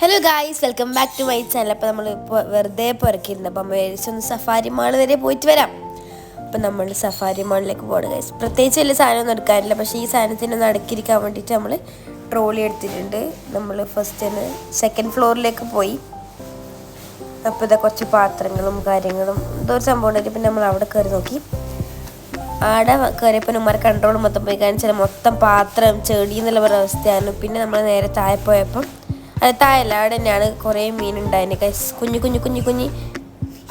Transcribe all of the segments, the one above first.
Hello guys welcome back to my channel അപ്പോൾ നമ്മൾ ഇപ്പോൾ വെറുതെ പുറക്കിയിരുന്നു അപ്പം ഒന്ന് സഫാരി മാൾ വരെ പോയിട്ട് വരാം. അപ്പം നമ്മൾ സഫാരി മാളിലേക്ക് പോകണം ഗൈസ് പ്രത്യേകിച്ച് വലിയ സാധനമൊന്നും എടുക്കാറില്ല. പക്ഷേ ഈ സാധനത്തിന് ഒന്ന് അടുക്കിരിക്കാൻ വേണ്ടിയിട്ട് നമ്മൾ ട്രോളി എടുത്തിട്ടുണ്ട്. നമ്മൾ ഫസ്റ്റ് തന്നെ സെക്കൻഡ് ഫ്ലോറിലേക്ക് പോയി. അപ്പോൾ ഇതാ കുറച്ച് പാത്രങ്ങളും കാര്യങ്ങളും എന്തോ ഒരു സംഭവം ഉണ്ടായിട്ട് പിന്നെ നമ്മൾ അവിടെ കയറി നോക്കി. ആടെ കയറിയപ്പോൾ ഉമ്മാരെ കൺട്രോൾ മൊത്തം പോയി. കാണിച്ചാൽ മൊത്തം പാത്രം ചെടി എന്നുള്ള അവസ്ഥയാണ്. പിന്നെ നമ്മൾ നേരെ താഴെ പോയപ്പം അവിടെ തന്നെയാണ് കുറേ മീനുണ്ടായിന് കൈസ് കുഞ്ഞു കുഞ്ഞു കുഞ്ഞു കുഞ്ഞു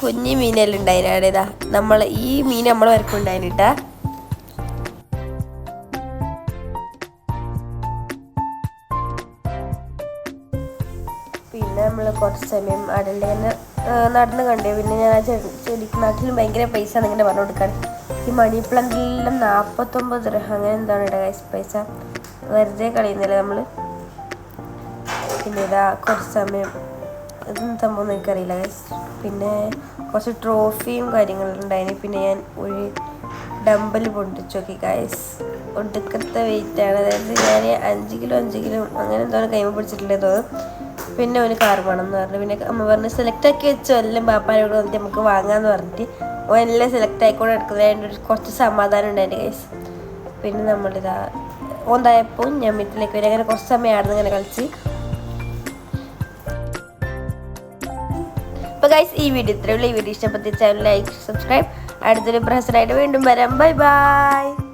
കുഞ്ഞു മീനെല്ലാം ഉണ്ടായിന്. അവിടെ ഇതാ നമ്മൾ ഈ മീൻ നമ്മൾ വരക്കുണ്ടായിന് കേട്ടാ പിന്നെ നമ്മൾ കുറച്ച് സമയം അവിടെ തന്നെ നടന്ന് കണ്ടേ. പിന്നെ ഞാൻ ആ ചെടി നാട്ടിലും ഭയങ്കര പൈസ ഇങ്ങനെ പറഞ്ഞു കൊടുക്കാൻ ഈ മണി പ്ലാന്റിലെല്ലാം നാൽപ്പത്തൊമ്പത് രൂപ അങ്ങനെ എന്താണ് ഇട പൈസ? വെറുതെ കളയുന്നില്ല നമ്മൾ പിന്നെ ഇതാ കുറച്ച് സമയം ഇതൊന്നും സംഭവം എനിക്കറിയില്ല പിന്നെ കുറച്ച് ട്രോഫിയും കാര്യങ്ങളും ഉണ്ടായിന്. പിന്നെ ഞാൻ ഒരു ഡമ്പൽ പൊണ്ടിച്ചു നോക്കി ഗൈസ് ഒടുക്കത്തെ ആണ്. അതായത് ഞാൻ അഞ്ച് കിലോ അഞ്ച് കിലോ അങ്ങനെ എന്തോ കൈമ പിടിച്ചിട്ടില്ലേ തോന്നും പിന്നെ ഒരു കാർ വേണം എന്ന് പറഞ്ഞു. പിന്നെ അമ്മ പറഞ്ഞ് സെലക്ട് ആക്കി വെച്ചോ. എല്ലാം പാപ്പാനോട് വന്നിട്ട് നമുക്ക് വാങ്ങാമെന്ന് പറഞ്ഞിട്ട് ഓൻ എല്ലാം സെലക്ട് ആയിക്കൂടെ എടുക്കുന്നതിന്റെ കുറച്ച് സമാധാനം ഉണ്ടായിരുന്നു ഗൈസ് പിന്നെ നമ്മളിതാ ഓന്തായപ്പോൾ ഞാൻ വീട്ടിലേക്ക് വരും. അങ്ങനെ കുറച്ച് സമയം ആടുന്നു ഇങ്ങനെ കളിച്ച്. ഗൈസ് ഈ വീഡിയോ ഇത്രയുള്ള ഈ വീഡിയോ ഇഷ്ടപ്പെട്ട ചാനൽ ലൈക്ക് സബ്സ്ക്രൈബ് അടുത്തൊരു പ്രഹസനായിട്ട് വീണ്ടും വരാം. Bye bye